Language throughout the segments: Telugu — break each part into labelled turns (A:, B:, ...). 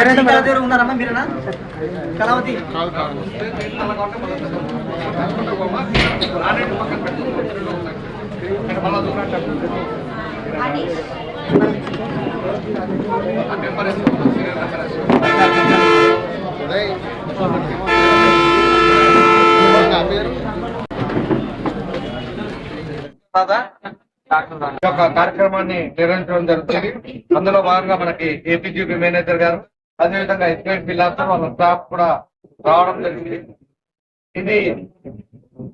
A: ఈ ఉన్నారమ్మా మీరేనా? కళావతి.
B: యొక్క కార్యక్రమాన్ని నిర్వహించడం జరుగుతుంది. అందులో భాగంగా మనకి ఏపీజీపీ మేనేజర్ గారు అదేవిధంగా బిల్ బిల్లాతో వాళ్ళ స్టాఫ్ కూడా రావడం జరిగింది. ఇది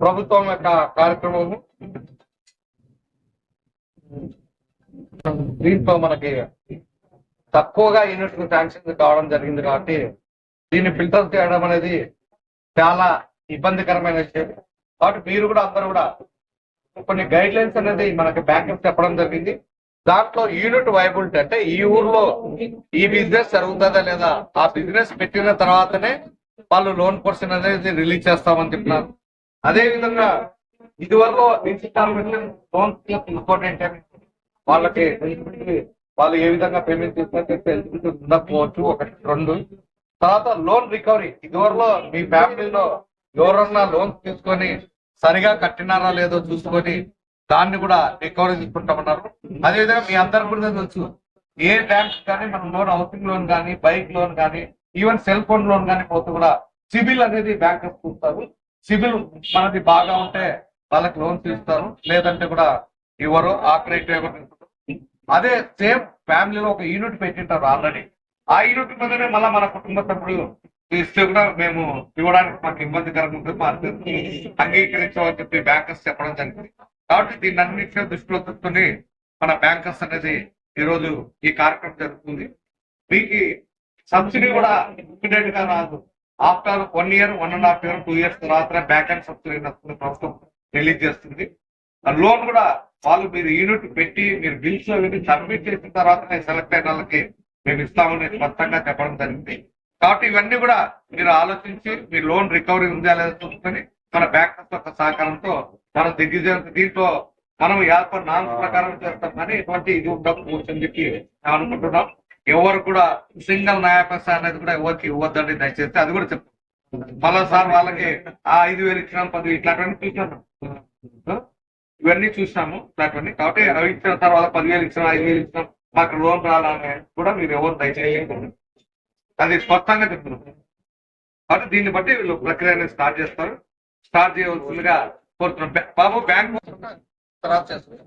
B: ప్రభుత్వం యొక్క కార్యక్రమము. దీంట్లో మనకి తక్కువగా యూనిట్ శాంక్షన్ కావడం జరిగింది కాబట్టి దీన్ని ఫిల్టర్ చేయడం అనేది చాలా ఇబ్బందికరమైన విషయం. కాబట్టి మీరు కూడా అందరూ కూడా కొన్ని గైడ్ లైన్స్ అనేది మనకి బ్యాంక్ చెప్పడం జరిగింది. దాంట్లో యూనిట్ వైబిలిటీ అంటే ఈ ఊర్లో ఈ బిజినెస్ జరుగుతుందా లేదా? ఆ బిజినెస్ పెట్టిన తర్వాతనే వాళ్ళు లోన్ పర్సన్ అనేది రిలీజ్ చేస్తామని చెప్పినారు. అదే విధంగా ఇదివరకు ఇన్స్టాల్మెంట్ లోన్ ఇంకోటి వాళ్ళకి వాళ్ళు ఏ విధంగా పేమెంట్ చేస్తారో ఎలిజిబిలిటీ ఉండకపోవచ్చు ఒకటి రెండు. తర్వాత లోన్ రికవరీ. ఇదివరలో మీ ఫ్యామిలీలో ఎవరన్నా లోన్ తీసుకొని సరిగా కట్టినారా లేదో చూసుకొని దాన్ని కూడా రికవరీ తీసుకుంటామన్నారు అదేవిధంగా మీ అందరి కూడా తెలుసు ఏ బ్యాంక్ కానీ మనం లోన్ హౌసింగ్ లోన్ కానీ బైక్ లోన్ కానీ ఈవెన్ సెల్ ఫోన్ లోన్ కానీ పోతే కూడా సిబిల్ అనేది బ్యాంకర్స్ చూస్తారు. సిబిల్ మనది బాగా ఉంటే వాళ్ళకి లోన్స్ ఇస్తారు లేదంటే కూడా ఇవ్వరు ఆ అదే సేమ్ ఫ్యామిలీలో ఒక యూనిట్ పెట్టింటారు ఆల్రెడీ. ఆ యూనిట్ మీదనే మళ్ళీ మన కుటుంబ సభ్యులు ఇస్తే కూడా మేము ఇవ్వడానికి మాకు ఇబ్బందికరంగా ఉంటుంది. మా అందరికీ చెప్పి బ్యాంకర్స్ చెప్పడం జరిగింది. కాబట్టి దీన్ని అన్నింటినీ దృష్టిలో పెట్టుకుని మన బ్యాంకర్స్ అనేది ఈ రోజు ఈ కార్యక్రమం జరుగుతుంది. మీకు సబ్సిడీ కూడా ఇమ్మీడియట్గా రాదు. After one year one and half year two years తర్వాత బ్యాంక్ అండ్ సబ్సిడీ ప్రభుత్వం రిలీజ్ చేస్తుంది. ఆ లోన్ కూడా వాళ్ళు మీరు యూనిట్ పెట్టి మీరు బిల్స్ అవి సబ్మిట్ చేసిన తర్వాత సెలెక్ట్ అయిన వాళ్ళకి మేము ఇస్తామని స్పష్టంగా చెప్పడం జరిగింది. కాబట్టి ఇవన్నీ కూడా మీరు ఆలోచించి మీ లోన్ రికవరీ ఉందా లేదా చూసుకొని మన బ్యాంకర్స్ యొక్క సహకారంతో మనం దిగ్విజయం దీంట్లో మనం ఏర్పడి నాలుగు ప్రకారం చేస్తాం కానీ ఎటువంటి ఇది ఉండకపోవచ్చు అని చెప్పి అనుకుంటున్నాం. ఎవరు కూడా సింగిల్ న్యాయపైస అనేది కూడా ఎవరికి ఇవ్వద్దండి దయచేసి. అది కూడా చెప్తాం మళ్ళా సార్ వాళ్ళకి ఆ ఐదు వేలు ఇచ్చినాం పది ఇట్లాంటివన్నీ చూసాను ఇవన్నీ చూసినాము ఇట్లాంటివన్నీ. కాబట్టి అవి ఇచ్చిన తర్వాత పదివేలు ఇచ్చినా ఐదు వేలు ఇచ్చినాం. మాకు లోన్ రావాలని కూడా మీరు ఎవరు దయచేసి అది స్పష్టంగా చెప్తున్నాం కాబట్టి దీన్ని బట్టి వీళ్ళు ప్రక్రియ అనేది స్టార్ట్ చేస్తారు. స్టార్ట్ చేయవలసిందిగా బాబు బ్యాంక్ తర్వాత చేస్తాం